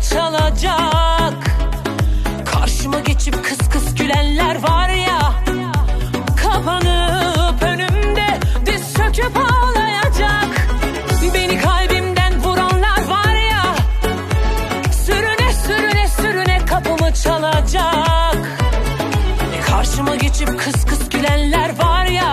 çalacak. Karşıma geçip kıs kıs gülenler var ya Kapanıp önümde diz söküp ağlayacak. Beni kalbimden vuranlar var ya Sürüne sürüne sürüne kapımı çalacak. Karşıma geçip kıs kıs gülenler var ya